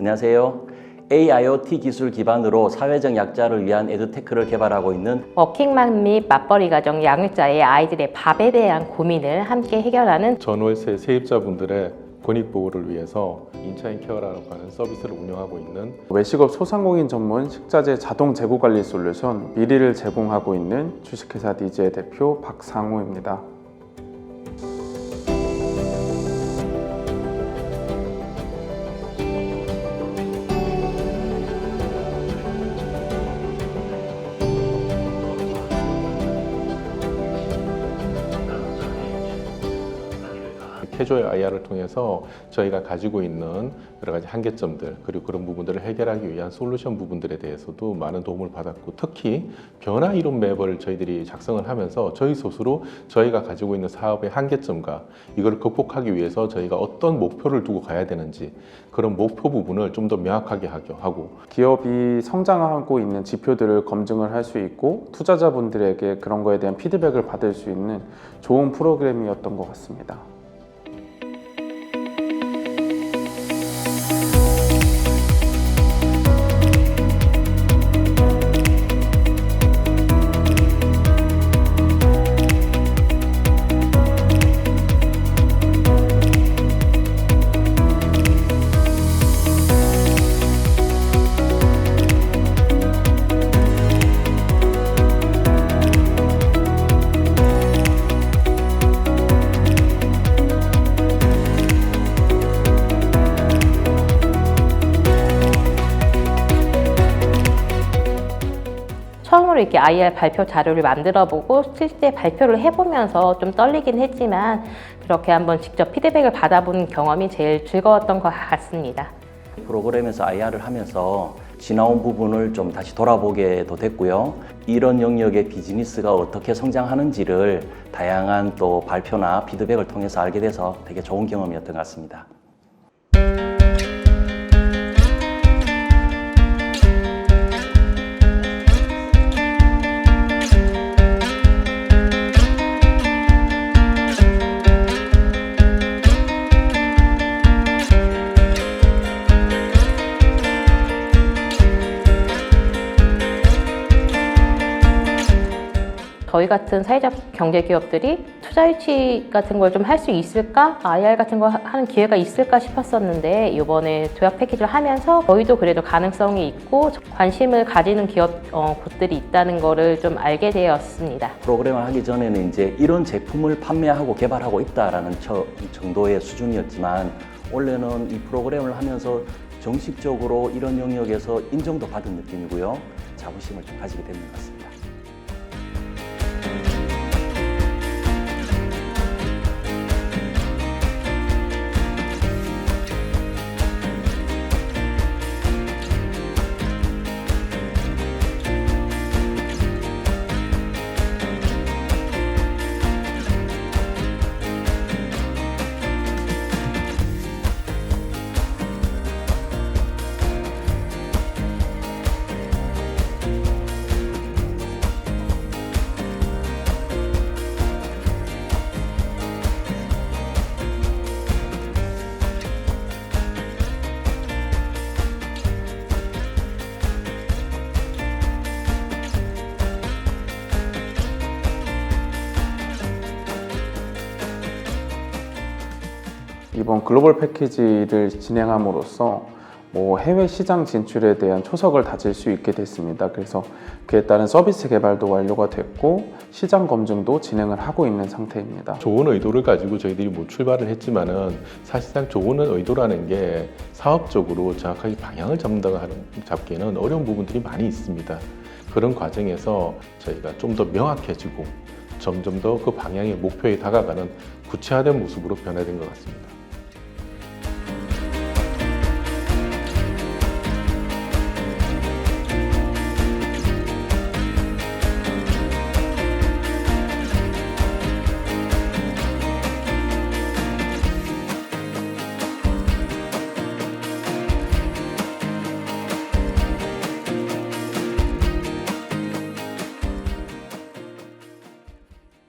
안녕하세요. AIoT 기술 기반으로 사회적 약자를 위한 에듀테크를 개발하고 있는 워킹맘 및 맞벌이 가정 양육자의 아이들의 밥에 대한 고민을 함께 해결하는 전월세 세입자분들의 권익 보호를 위해서 인차인 케어라고 하는 서비스를 운영하고 있는 외식업 소상공인 전문 식자재 자동 재고 관리 솔루션 미리를 제공하고 있는 주식회사 디지의 대표 박상우입니다. 캐주얼 IR을 통해서 저희가 가지고 있는 여러 가지 한계점들 그리고 그런 부분들을 해결하기 위한 솔루션 부분들에 대해서도 많은 도움을 받았고 특히 변화 이론 맵을 저희들이 작성을 하면서 저희 스스로 저희가 가지고 있는 사업의 한계점과 이걸 극복하기 위해서 저희가 어떤 목표를 두고 가야 되는지 그런 목표 부분을 좀 더 명확하게 하게 하고 기업이 성장하고 있는 지표들을 검증을 할 수 있고 투자자분들에게 그런 거에 대한 피드백을 받을 수 있는 좋은 프로그램이었던 것 같습니다. 이렇게 IR 발표 자료를 만들어 보고 실제 발표를 해보면서 좀 떨리긴 했지만 그렇게 한번 직접 피드백을 받아본 경험이 제일 즐거웠던 것 같습니다. 프로그램에서 IR을 하면서 지나온 부분을 좀 다시 돌아보게도 됐고요. 이런 영역의 비즈니스가 어떻게 성장하는지를 다양한 또 발표나 피드백을 통해서 알게 돼서 되게 좋은 경험이었던 것 같습니다. 저희 같은 사회적 경제 기업들이 투자 유치 같은 걸 좀 할 수 있을까? IR 같은 거 하- 하는 기회가 있을까 싶었었는데 이번에 도약 패키지를 하면서 저희도 그래도 가능성이 있고 관심을 가지는 기업 어, 곳들이 있다는 거를 좀 알게 되었습니다. 프로그램을 하기 전에는 이제 이런 제품을 판매하고 개발하고 있다라는 처- 정도의 수준이었지만 원래는 이 프로그램을 하면서 정식적으로 이런 영역에서 인정도 받은 느낌이고요. 자부심을 좀 가지게 되는 것 같습니다. 이번 글로벌 패키지를 진행함으로써 뭐 해외 시장 진출에 대한 초석을 다질 수 있게 됐습니다. 그래서 그에 따른 서비스 개발도 완료가 됐고 시장 검증도 진행을 하고 있는 상태입니다. 좋은 의도를 가지고 저희들이 뭐 출발을 했지만은 사실상 좋은 의도라는 게 사업적으로 정확하게 방향을 잡는다고 하는 잡기에는 어려운 부분들이 많이 있습니다. 그런 과정에서 저희가 좀 더 명확해지고 점점 더 그 방향의 목표에 다가가는 구체화된 모습으로 변화된 것 같습니다.